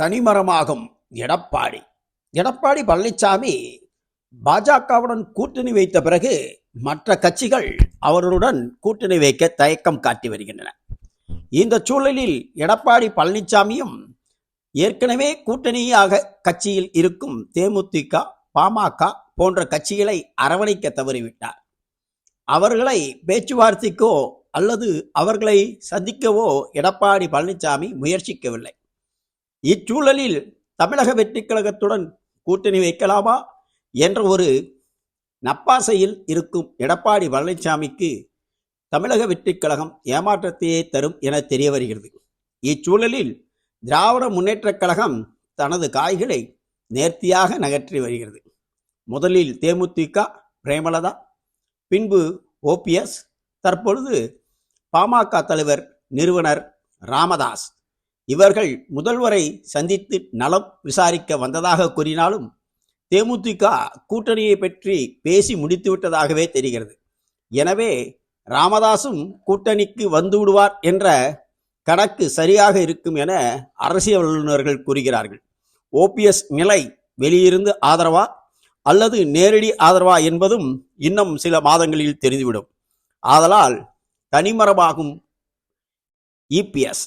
தனிமரமாகும் எடப்பாடி. எடப்பாடி பழனிசாமி பாஜகவுடன் கூட்டணி வைத்த பிறகு மற்ற கட்சிகள் அவர்களுடன் கூட்டணி வைக்க தயக்கம் காட்டி வருகின்றன. இந்த சூழலில் எடப்பாடி பழனிசாமியும் ஏற்கனவே கூட்டணியாக கட்சியில் இருக்கும் தேமுதிக பாமக போன்ற கட்சிகளை அரவணைக்க தவறிவிட்டார். அவர்களை பேச்சுவார்த்தைக்கோ அல்லது அவர்களை சந்திக்கவோ எடப்பாடி பழனிசாமி முயற்சிக்கவில்லை. இச்சூழலில் தமிழக வெற்றிக் கழகத்துடன் கூட்டணி வைக்கலாமா என்ற ஒரு நப்பாசையில் இருக்கும் எடப்பாடி பழனிசாமிக்கு தமிழக வெற்றிக் கழகம் ஏமாற்றத்தையே தரும் என தெரிய வருகிறது. இச்சூழலில் திராவிட முன்னேற்றக் கழகம் தனது காய்களை நேர்த்தியாக நகற்றி வருகிறது. முதலில் தேமுதிக பிரேமலதா பின்பு ஓபிஎஸ் தற்பொழுது பாமக தலைவர் நிறுவனர் ராமதாஸ். இவர்கள் முதல்வரை சந்தித்து நலம் விசாரிக்க வந்ததாக கூறினாலும் தேமுதிக கூட்டணியை பற்றி பேசி முடித்துவிட்டதாகவே தெரிகிறது. எனவே ராமதாசும் கூட்டணிக்கு வந்து விடுவார் என்ற கணக்கு சரியாக இருக்கும் என அரசியல் வல்லுநர்கள் கூறுகிறார்கள். ஓபிஎஸ் நிலை வெளியிருந்து ஆதரவா அல்லது நேரடி ஆதரவா என்பதும் இன்னும் சில மாதங்களில் தெரிந்துவிடும். ஆதலால் தனிமரமாகும் இபிஎஸ்